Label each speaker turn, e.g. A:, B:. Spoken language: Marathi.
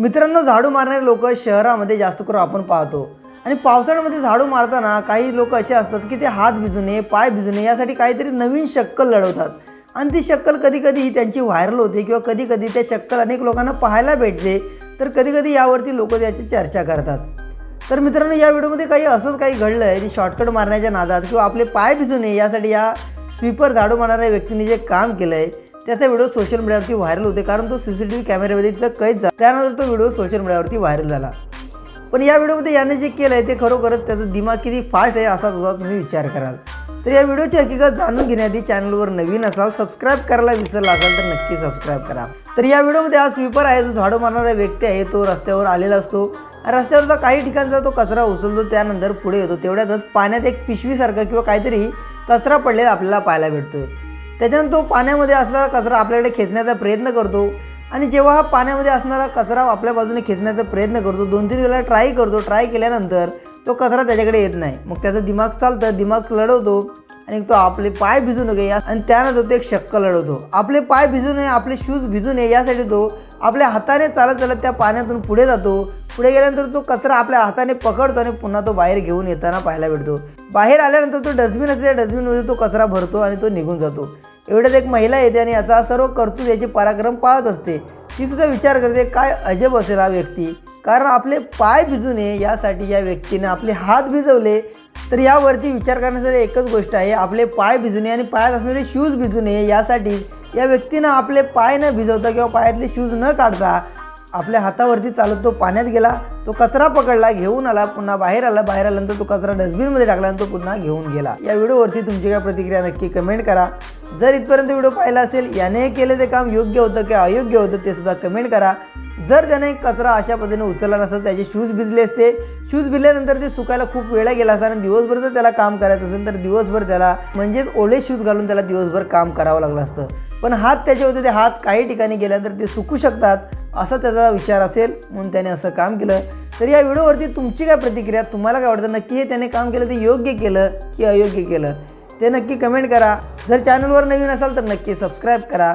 A: मित्रांनो झाडू मारणारे लोक शहरामध्ये जास्त करून आपण पाहतो. आणि पावसाळ्यामध्ये झाडू मारताना काही लोक असे असतात की ते हात भिजू नये पाय भिजू नये यासाठी काहीतरी नवीन शक्कल लढवतात. आणि ती शक्कल कधीकधी ही त्यांची व्हायरल होते किंवा कधीकधी त्या शक्कल अनेक लोकांना पाहायला भेटते तर कधीकधी यावरती लोक त्याची चर्चा करतात. तर मित्रांनो या व्हिडिओमध्ये काही असंच काही घडलं आहे की शॉर्टकट मारण्याच्या नादात किंवा आपले पाय भिजू नये यासाठी या स्वीपर झाडू मारणाऱ्या व्यक्तीने जे काम केलं आहे त्याचा व्हिडिओ सोशल मीडियावरती व्हायरल होते. कारण तो सी सी टी व्ही कॅमेऱ्यामध्ये तिथं कैद झाला. त्यानंतर तो व्हिडिओ सोशल मीडियावरती व्हायरल झाला. पण या व्हिडिओमध्ये याने जे केलं आहे ते खरोखरच त्याचं दिमाग किती फास्ट आहे असा तुझा तुम्ही विचार कराल. तर या व्हिडिओची हकीकत जाणून घेण्याआधी चॅनलवर नवीन असाल सबस्क्राईब करायला विसरला असाल तर नक्की सबस्क्राईब करा. तर या व्हिडिओमध्ये हा स्वीपर आहे जो झाडू मारणारा व्यक्ती आहे तो रस्त्यावर आलेला असतो. आणि रस्त्यावरचा काही ठिकाणचा तो कचरा उचलतो त्यानंतर पुढे येतो. तेवढ्यातच पाण्यात एक पिशवीसारखा किंवा काहीतरी कचरा पडलेला आपल्याला पाहायला भेटतोय. त्याच्यानंतर तो पाण्यामध्ये असणारा कचरा आपल्याकडे खेचण्याचा प्रयत्न करतो. आणि जेव्हा हा पाण्यामध्ये असणारा कचरा आपल्या बाजूने खेचण्याचा प्रयत्न करतो दोन तीन वेळा ट्राय करतो ट्राय केल्यानंतर तो कचरा त्याच्याकडे येत नाही. मग त्याचं दिमाग चालतं दिमाग लढवतो आणि तो आपले पाय भिजू नये या आणि त्यानंतर तो एक शक्क लढवतो. आपले पाय भिजू नये आपले शूज भिजू नये यासाठी तो आपल्या हाताने चालत चालत त्या पाण्यातून पुढे जातो. पुढे गेल्यानंतर तो कचरा आपल्या हाताने पकडतो आणि पुन्हा तो बाहेर घेऊन येताना पाहायला भेटतो. बाहेर आल्यानंतर तो डस्टबिन असते त्या डस्टबिनमध्ये तो कचरा भरतो आणि तो निघून जातो. एवढ्यात एक महिला येते आणि याचा सर्व कर्तृत्व याचे पराक्रम पाळत असते. ती सुद्धा विचार करते काय अजब असेल हा व्यक्ती. कारण आपले पाय भिजू नये यासाठी या व्यक्तीने आपले हात भिजवले. तर यावरती विचार करण्यासाठी एकच गोष्ट आहे आपले पाय भिजू नये आणि पायात असणारे शूज भिजू नये. यासाठी या व्यक्तीनं आपले पाय न भिजवता किंवा पायातले शूज न काढता आपल्या हातावरती चालत तो पाण्यात गेला. तो कचरा पकडला घेऊन आला पुन्हा बाहेर आला. बाहेर आल्यानंतर तो कचरा डस्टबिनमध्ये टाकला आणि तो पुन्हा घेऊन गेला. या व्हिडिओवरती तुमची काय प्रतिक्रिया नक्की कमेंट करा. जर इथपर्यंत व्हिडिओ पाहिला असेल याने केलेले काम योग्य होतं की अयोग्य होतं ते सुद्धा कमेंट करा. जर त्याने कचरा अशा पद्धतीने उचलला नसता त्याचे शूज भिजले असते शूज भिजल्यानंतर ते सुकायला खूप वेळा गेला असता आणि दिवसभर जर त्याला काम करायचं असेल तर दिवसभर त्याला म्हणजेच ओले शूज घालून त्याला दिवसभर काम करावं लागलं असतं. पण हात त्याचे होते ते हात काही ठिकाणी गेल्यानंतर ते सुकू शकतात असा त्याचा विचार असेल म्हणून त्याने असं काम केलं. तर या व्हिडिओवरती तुमची काय प्रतिक्रिया तुम्हाला काय वाटतं? नक्की हे त्याने काम केलं ते योग्य केलं की अयोग्य केलं? ते नक्की कमेंट करा. जर चॅनलवर नवीन असाल तर नक्की सबस्क्राईब करा.